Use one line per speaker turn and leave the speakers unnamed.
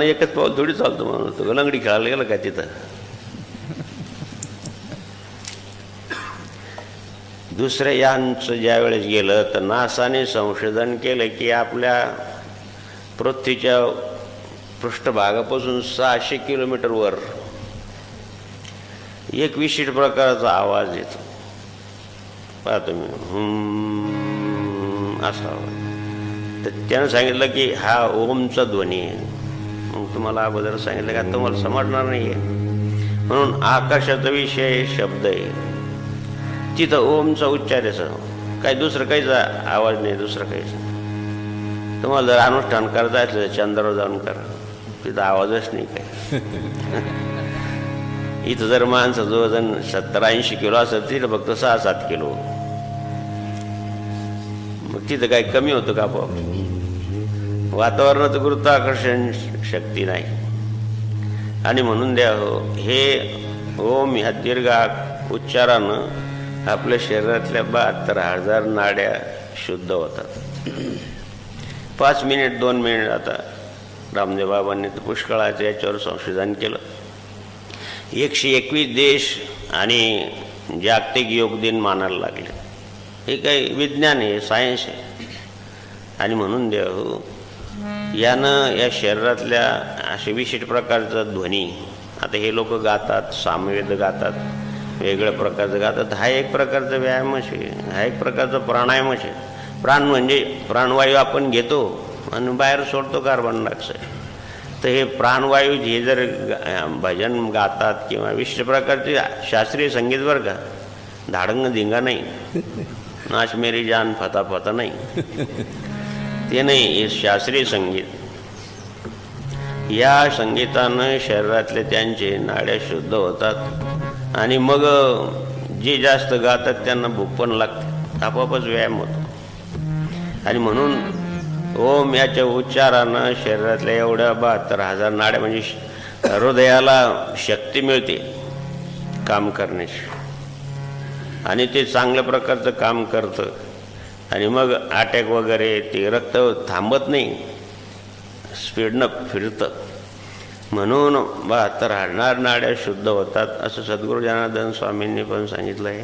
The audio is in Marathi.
एकच पाऊल थोडी चालतो म्हणून तो लंगडी खेळायला गेला का तिथं? दुसऱ्या यांचं ज्यावेळेस गेलं तर नासाने संशोधन केलं की आपल्या पृथ्वीच्या पृष्ठभागापासून सहाशे किलोमीटरवर एक विशिष्ट प्रकारचा आवाज येतो. पहा तुम्ही. असा आवाज. तर त्यानं सांगितलं की हा ओमचा ध्वनी आहे. मग तुम्हाला अगोदर सांगितलं का तुम्हाला समजणार नाही आहे म्हणून आकाशाचा विषय शब्द आहे. तिथं ओमचा उच्चार आहे काही दुसरं काहीच आवाज नाही दुसरं काहीच तुम्हाला जर अनुष्ठान करता असलं तर चंद्रावर जाऊन करा. तिथं आवाजच नाही काही. इथं जर माणसाचं वजन सत्तर ऐंशी किलो असेल तिथं फक्त सहा सात किलो. मग तिथं काही कमी होतं का आपोआप वातावरणाचं गुरुत्वाकर्षण शक्ती नाही. आणि म्हणून द्या हो हे ओम ह्या दीर्घ उच्चारानं आपल्या शरीरातल्या बहात्तर हजार नाड्या शुद्ध होतात. पाच मिनिट दोन मिनिट आता रामदेव बाबांनी तर पुष्कळाचं याच्यावर संशोधन केलं. एकशे एकवीस देश आणि जागतिक योग दिन मानायला लागले. हे काही विज्ञान आहे सायन्स आहे. आणि म्हणून द्या हो यानं या शरीरातल्या असे विशिष्ट प्रकारचा ध्वनी आता हे लोक गातात सामवेद गातात वेगळ्या प्रकारचं गातात. हा एक प्रकारचा व्यायामच आहे हा एक प्रकारचा प्राणायामच आहे. प्राण म्हणजे प्राणवायू आपण घेतो आणि बाहेर सोडतो कार्बन डायऑक्साईड तर हे प्राणवायू जे जर भजन गातात किंवा विशिष्ट प्रकारचे शास्त्रीय संगीत बरं का धाडंग धिंगा नाही. नाच मेरी जान फता फता नाही. ते नाही हे शास्त्रीय संगीत. या संगीतानं शरीरातले त्यांचे नाड्या शुद्ध होतात आणि मग जे जास्त गातात त्यांना भूक पण लागते आपोआपच व्यायाम होतो. आणि म्हणून ओम याच्या उच्चारानं शरीरातल्या एवढ्या बहात्तर हजार नाड्या म्हणजे श- हृदयाला शक्ती मिळते काम करण्याची. आणि ते चांगल्या प्रकारचं काम करतं. आणि मग अटॅक वगैरे ते रक्त थांबत नाही. स्पीडनं फिरतं. म्हणून बहात्तर हाडणार नाड्या शुद्ध होतात असं सद्गुरू जनार्दन स्वामींनी पण सांगितलं आहे